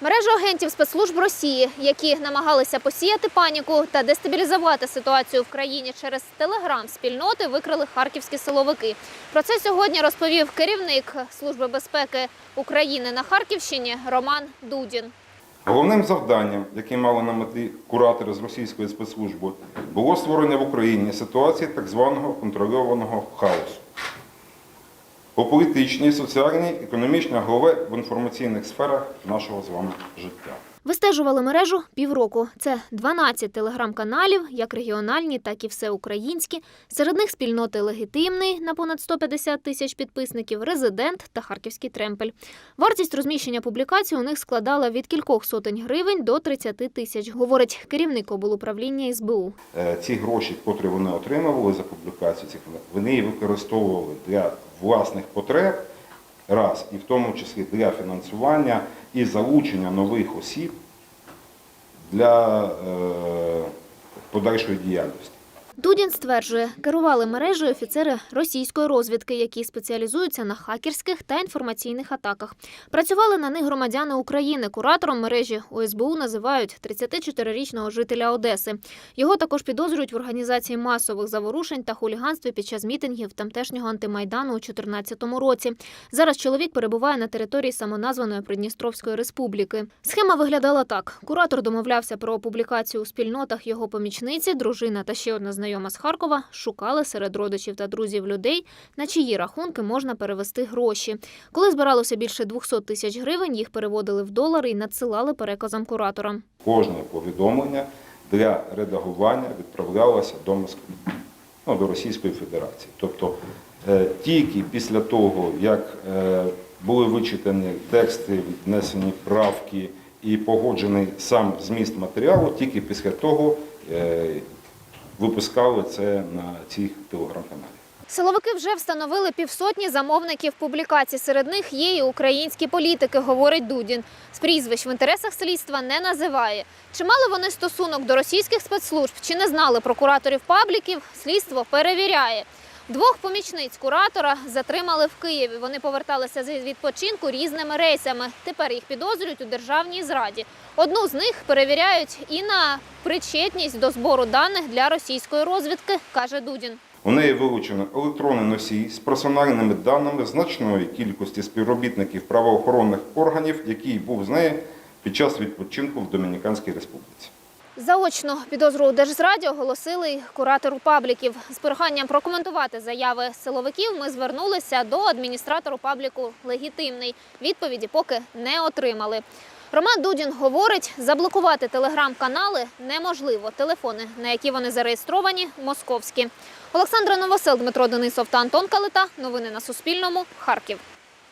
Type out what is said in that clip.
Мережа агентів спецслужб Росії, які намагалися посіяти паніку та дестабілізувати ситуацію в країні через телеграм-спільноти, викрили харківські силовики. Про це сьогодні розповів керівник Служби безпеки України на Харківщині Роман Дудін. Головним завданням, яке мали на меті куратори з російської спецслужби, було створення в Україні ситуації так званого контрольованого хаосу. По політичній, соціальній, економічній, а головне в інформаційних сферах нашого з вами життя. Вистежували мережу півроку. Це 12 телеграм-каналів, як регіональні, так і всеукраїнські. Серед них спільноти легітимний на понад 150 тисяч підписників, резидент та харківський тремпель. Вартість розміщення публікацій у них складала від кількох сотень гривень до 30 тисяч, говорить керівник облуправління СБУ. Е, Ці гроші, котрі вони отримували за публікацію вони її використовували для власних потреб, раз, і в тому числі для фінансування і залучення нових осіб для е, подальшої діяльності. Дудін стверджує, керували мережею офіцери російської розвідки, які спеціалізуються на хакерських та інформаційних атаках. Працювали на них громадяни України. Куратором мережі ОСБУ називають 34-річного жителя Одеси. Його також підозрюють в організації масових заворушень та хуліганстві під час мітингів тамтешнього антимайдану у 2014 році. Зараз чоловік перебуває на території самоназваної Придністровської республіки. Схема виглядала так: куратор домовлявся про публікацію у спільнотах його помічниці, дружина та ще одна знайома з Харкова шукали серед родичів та друзів людей, на чиї рахунки можна перевести гроші. Коли збиралося більше 200 тисяч гривень, їх переводили в долари і надсилали переказам куратора. Кожне повідомлення для редагування відправлялося до Москви, ну, до Російської Федерації. Тобто е, тільки після того, як е, були вичитані тексти, внесені правки і погоджений сам зміст матеріалу, тільки після того е, випускали це на цих телеграм-каналі. Силовики вже встановили півсотні замовників публікацій. Серед них є і українські політики, говорить Дудін. З прізвищ в інтересах слідства не називає. Чи мали вони стосунок до російських спецслужб, чи не знали прокураторів пабліків, слідство перевіряє. Двох помічниць куратора затримали в Києві. Вони поверталися з відпочинку різними рейсами. Тепер їх підозрюють у державній зраді. Одну з них перевіряють і на причетність до збору даних для російської розвідки, каже Дудін. У неї вилучено електронний носій з персональними даними значної кількості співробітників правоохоронних органів, який був з нею під час відпочинку в Домініканській Республіці. Заочно підозру у держзраді оголосили й куратору пабліків. З проханням прокоментувати заяви силовиків ми звернулися до адміністратору пабліку «Легітимний». Відповіді поки не отримали. Роман Дудін говорить, заблокувати телеграм-канали неможливо. Телефони, на які вони зареєстровані, московські. Олександра Новосел, Дмитро Денисов та Антон Калита. Новини на Суспільному. Харків.